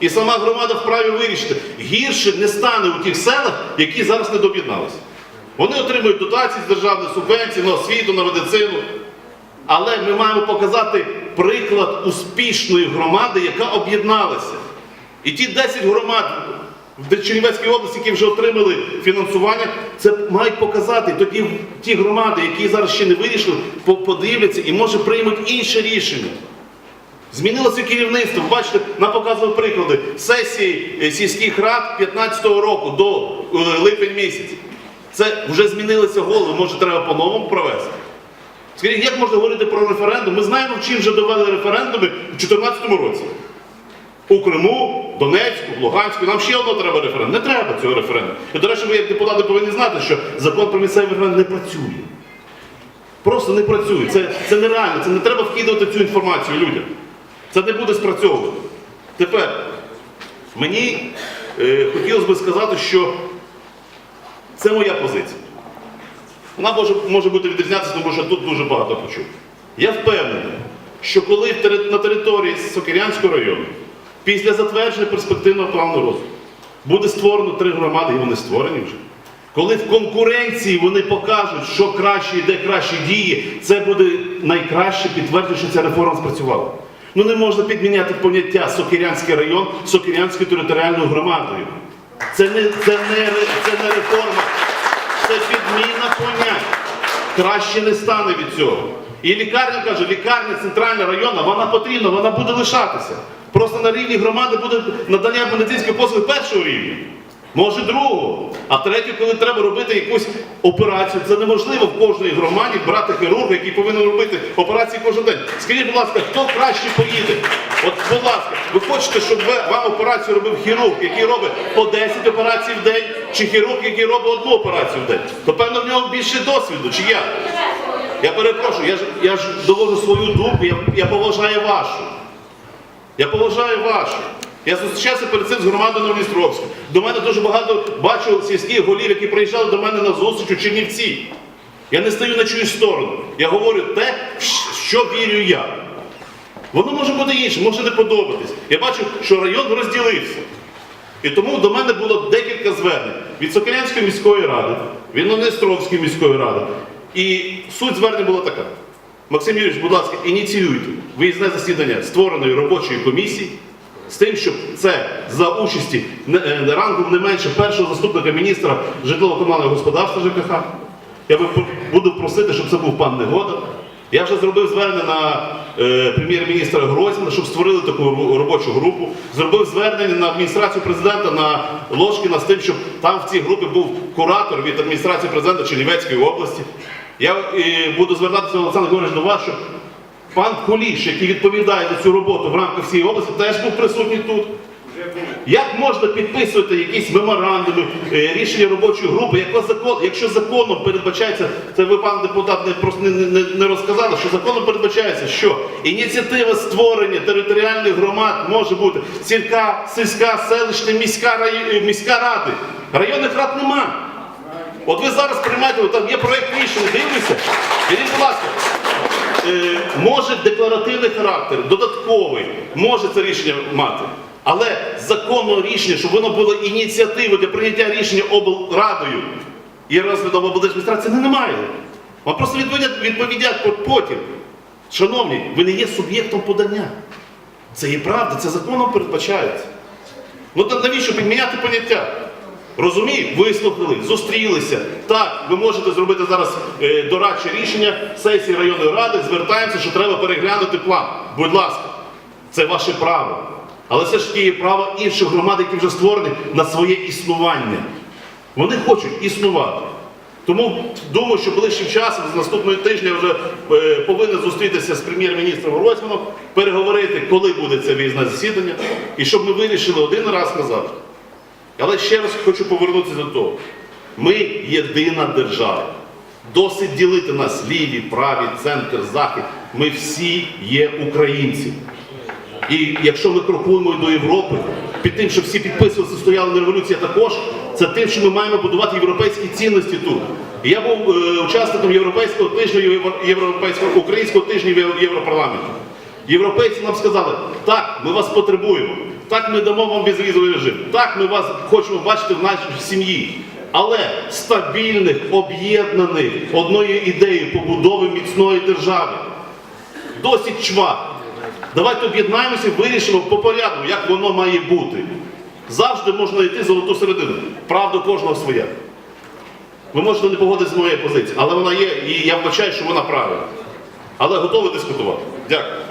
І сама громада вправі вирішити. Гірше не стане у тих селах, які зараз не доєдналися. Вони отримують дотації з державної субвенції на освіту, на медицину. Але ми маємо показати приклад успішної громади, яка об'єдналася. І ті 10 громад в Чернівецькій області, які вже отримали фінансування, це мають показати. Тоді ті громади, які зараз ще не вирішили, подивляться і може приймуть інше рішення. Змінилося керівництво. Бачите, нам показували приклади сесії е, сільських рад 15-го року до е, липень місяць. Це вже змінилися голови, може треба по-новому провести. Скажіть, як можна говорити про референдум? Ми знаємо, в чим вже довели референдуми у 2014 році. У Криму, Донецьку, Луганську. Нам ще одного треба референдум. Не треба цього референдуму. І, до речі, ви як депутати повинні знати, що закон про місцевий референдум не працює. Просто не працює. Це, це нереально, це не треба вкидувати цю інформацію людям. Це не буде спрацьовувати. Тепер, мені е, хотілося б сказати, що це моя позиція. Вона може, може бути відрізнятися, тому що тут дуже багато почув. Я впевнений, що коли на території Сокирянського району, після затвердження перспективного плану розвитку, буде створено три громади, і вони створені вже. Коли в конкуренції вони покажуть, що краще йде, краще діє, це буде найкраще підтвердження, що ця реформа спрацювала. Ну не можна підміняти поняття Сокирянський район Сокирянською територіальною громадою. Це не, це не, це не реформа, це підміна понять. Краще не стане від цього. І лікарня каже, лікарня центральна районна, вона потрібна, вона буде лишатися. Просто на рівні громади буде надання медицинської послуги першого рівня. Може другого. А третє, коли треба робити якусь операцію, це неможливо в кожній громаді брати хірурга, який повинен робити операції кожен день. Скажіть, будь ласка, хто краще поїде? От, будь ласка, ви хочете, щоб вам операцію робив хірург, який робить по 10 операцій в день, чи хірург, який робить одну операцію в день? То певно в нього більше досвіду, чи як? Я перепрошую, я ж, я ж довожу свою думку, я, я поважаю вашу. Я поважаю вашу. Я зустрічався перед цим з громадою Новодністровська. До мене дуже багато бачу сільських голів, які приїжджали до мене на зустріч у Чернівці. Я не стою на чиюсь сторону. Я говорю те, що вірю я. Воно може бути інше, може не подобатись. Я бачу, що район розділився. І тому до мене було декілька звернень від Сокирянської міської ради, від Новодністровської міської ради. І суть звернення була така. Максим Юрійович, будь ласка, ініціюйте виїзне засідання створеної робочої комісії з тим, щоб це за участі е, рангом не менше першого заступника міністра житлово-комунального господарства ЖКХ. Я буду просити, щоб це був пан Негода. Я вже зробив звернення на е, прем'єр-міністра Гройсмана, щоб створили таку робочу групу. Зробив звернення на адміністрацію президента на Ложкіна з тим, щоб там в цій групі був куратор від адміністрації президента Чернівецької області. Я е, буду звертатися Олександр Григорович до вас, щоб пан Куліш, який відповідає за цю роботу в рамках всієї області, теж був присутній тут. Як можна підписувати якісь меморандуми, е, рішення робочої групи, якщо законом передбачається, це ви, пан депутат, не просто не, не, не розказали, що законом передбачається, що ініціатива створення територіальних громад може бути сільська, сільська, селищна, міська, раї- міська ради. Районних рад нема. От ви зараз приймаєте, там є проєкт рішення, дивлюся. Беріть, будь ласка, е, може декларативний характер, додатковий, може це рішення мати. Але законного рішення, щоб воно було ініціативою для прийняття рішення облрадою і розглядом облдержадміністрації, не немає. Вам просто відповідять, відповідять потім. Шановні, ви не є суб'єктом подання. Це є правда, це законом передбачається. Ну навіщо підміняти поняття? Розумію, вислухали, зустрілися. Так, ви можете зробити зараз е, дорадче рішення сесії районної ради, звертаємося, що треба переглянути план. Будь ласка, це ваше право. Але все ж є право інших громад, які вже створені на своє існування. Вони хочуть існувати. Тому думаю, що ближчим часом, з наступного тижня, вже е, повинен зустрітися з прем'єр-міністром Гройсманом, переговорити, коли буде це виїзне засідання, і щоб ми вирішили один раз назад. Але ще раз хочу повернутися до того. Ми єдина держава. Досить ділити нас ліві, праві, центр, захід. Ми всі є українці. І якщо ми крокуємо до Європи, під тим, що всі підписувалися, стояли на революції також, це тим, що ми маємо будувати європейські цінності тут. Я був е, учасником європейського тижня, європейського українського тижня Євро- Європарламенту. Європейці нам сказали, так, ми вас потребуємо. Так ми дамо вам безвізовий режим. Так ми вас хочемо бачити в нашій сім'ї. Але стабільних, об'єднаних одною ідеєю побудови міцної держави. Досить чвар. Давайте об'єднаємося і вирішимо по порядку, як воно має бути. Завжди можна йти золоту середину. Правда кожного своя. Ви можете не погодитися з моєю позицією, але вона є, і я вбачаю, що вона правильна. Але готовий дискутувати. Дякую.